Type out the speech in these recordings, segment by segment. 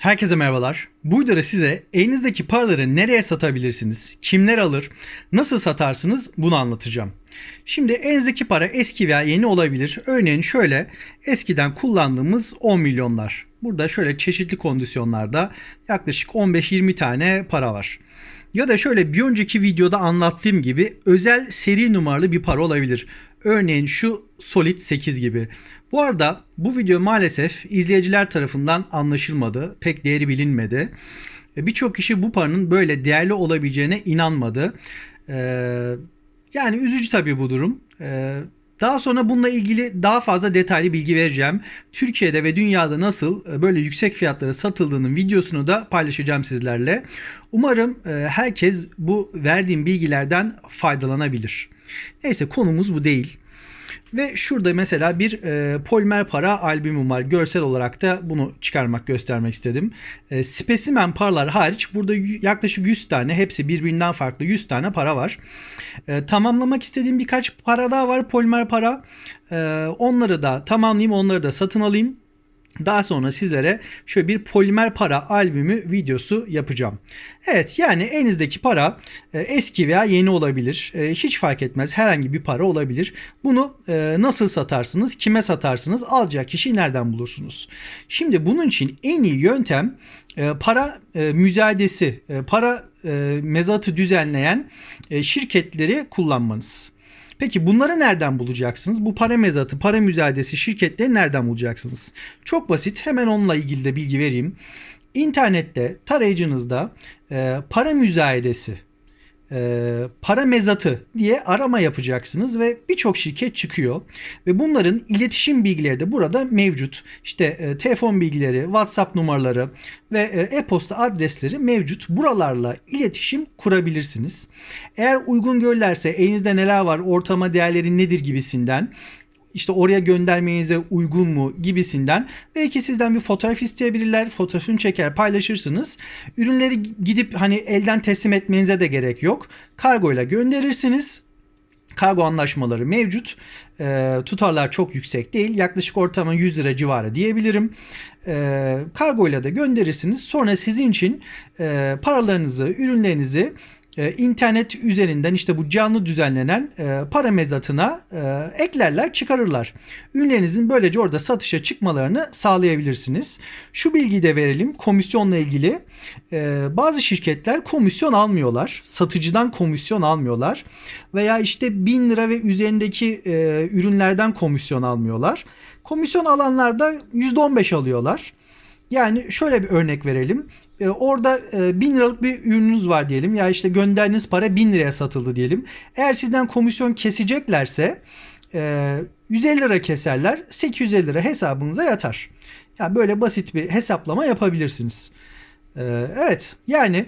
Herkese merhabalar. Bu videoda size elinizdeki paraları nereye satabilirsiniz, kimler alır, nasıl satarsınız bunu anlatacağım. Şimdi elinizdeki para eski veya yeni olabilir. Örneğin şöyle eskiden kullandığımız 10 milyonlar. Burada şöyle çeşitli kondisyonlarda yaklaşık 15-20 tane para var. Ya da şöyle bir önceki videoda anlattığım gibi özel seri numaralı bir para olabilir. Örneğin şu Solid 8 gibi. Bu arada bu video maalesef izleyiciler tarafından anlaşılmadı. Pek değeri bilinmedi. Birçok kişi bu paranın böyle değerli olabileceğine inanmadı. Ee, yani üzücü tabii bu durum. Ee, daha sonra bununla ilgili daha fazla detaylı bilgi vereceğim. Türkiye'de ve dünyada nasıl e, böyle yüksek fiyatlara satıldığının videosunu da paylaşacağım sizlerle. Umarım e, herkes bu verdiğim bilgilerden faydalanabilir. Neyse konumuz bu değil. Ve şurada mesela bir e, polimer para albümüm var. Görsel olarak da bunu çıkarmak, göstermek istedim. E, spesimen paralar hariç burada yaklaşık 100 tane, hepsi birbirinden farklı 100 tane para var. E, tamamlamak istediğim birkaç para daha var polimer para. E, onları da tamamlayayım, onları da satın alayım. Daha sonra sizlere şöyle bir polimer para albümü videosu yapacağım. Evet yani elinizdeki para e, eski veya yeni olabilir. E, hiç fark etmez herhangi bir para olabilir. Bunu e, nasıl satarsınız, kime satarsınız, alacak kişiyi nereden bulursunuz? Şimdi bunun için en iyi yöntem para müzayedesi, para mezatı düzenleyen şirketleri kullanmanız. Peki bunları nereden bulacaksınız? Bu para mezatı, para müzayedesi şirketleri nereden bulacaksınız? Çok basit. Hemen onunla ilgili de bilgi vereyim. İnternette tarayıcınızda e, para müzayedesi e, para mezatı diye arama yapacaksınız ve birçok şirket çıkıyor. Ve bunların iletişim bilgileri de burada mevcut. İşte e, telefon bilgileri, WhatsApp numaraları ve e, e-posta adresleri mevcut. Buralarla iletişim kurabilirsiniz. Eğer uygun görürlerse elinizde neler var, ortama değerleri nedir gibisinden işte oraya göndermenize uygun mu gibisinden belki sizden bir fotoğraf isteyebilirler. Fotoğrafını çeker paylaşırsınız. Ürünleri gidip hani elden teslim etmenize de gerek yok. Kargo ile gönderirsiniz. Kargo anlaşmaları mevcut. E, tutarlar çok yüksek değil. Yaklaşık ortalama 100 lira civarı diyebilirim. E, kargo ile de gönderirsiniz. Sonra sizin için e, paralarınızı, ürünlerinizi e, internet üzerinden işte bu canlı düzenlenen e, para mezatına e, eklerler çıkarırlar. Ürünlerinizin böylece orada satışa çıkmalarını sağlayabilirsiniz. Şu bilgiyi de verelim komisyonla ilgili. E, bazı şirketler komisyon almıyorlar. Satıcıdan komisyon almıyorlar. Veya işte 1000 lira ve üzerindeki e, ürünlerden komisyon almıyorlar. Komisyon alanlarda %15 alıyorlar. Yani şöyle bir örnek verelim. Ee, orada e, 1000 liralık bir ürününüz var diyelim. Ya işte gönderdiğiniz para 1000 liraya satıldı diyelim. Eğer sizden komisyon keseceklerse e, 150 lira keserler. 850 lira hesabınıza yatar. Ya yani böyle basit bir hesaplama yapabilirsiniz. E, evet yani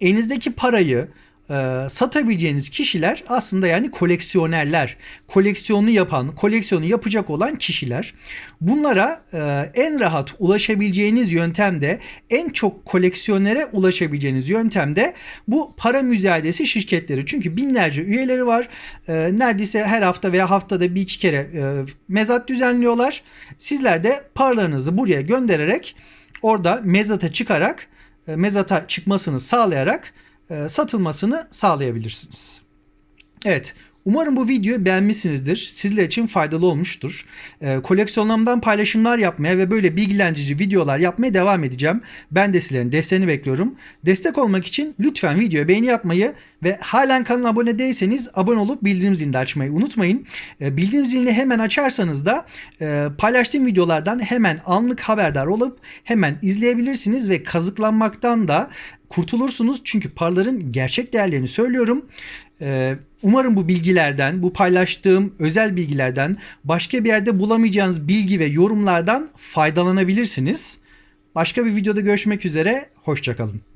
elinizdeki parayı e, satabileceğiniz kişiler aslında yani koleksiyonerler. Koleksiyonu yapan, koleksiyonu yapacak olan kişiler. Bunlara e, en rahat ulaşabileceğiniz yöntemde, en çok koleksiyonere ulaşabileceğiniz yöntemde bu para müzayedesi şirketleri. Çünkü binlerce üyeleri var. E, neredeyse her hafta veya haftada bir iki kere e, mezat düzenliyorlar. Sizler de paralarınızı buraya göndererek orada mezata çıkarak e, mezata çıkmasını sağlayarak satılmasını sağlayabilirsiniz. Evet Umarım bu videoyu beğenmişsinizdir. Sizler için faydalı olmuştur. E, koleksiyonlarımdan paylaşımlar yapmaya ve böyle bilgilendirici videolar yapmaya devam edeceğim. Ben de sizlerin desteğini bekliyorum. Destek olmak için lütfen videoya beğeni yapmayı ve halen kanala abone değilseniz abone olup bildirim zilini açmayı unutmayın. E, bildirim zilini hemen açarsanız da e, paylaştığım videolardan hemen anlık haberdar olup hemen izleyebilirsiniz ve kazıklanmaktan da kurtulursunuz. Çünkü paraların gerçek değerlerini söylüyorum. Ee, umarım bu bilgilerden, bu paylaştığım özel bilgilerden, başka bir yerde bulamayacağınız bilgi ve yorumlardan faydalanabilirsiniz. Başka bir videoda görüşmek üzere, hoşçakalın.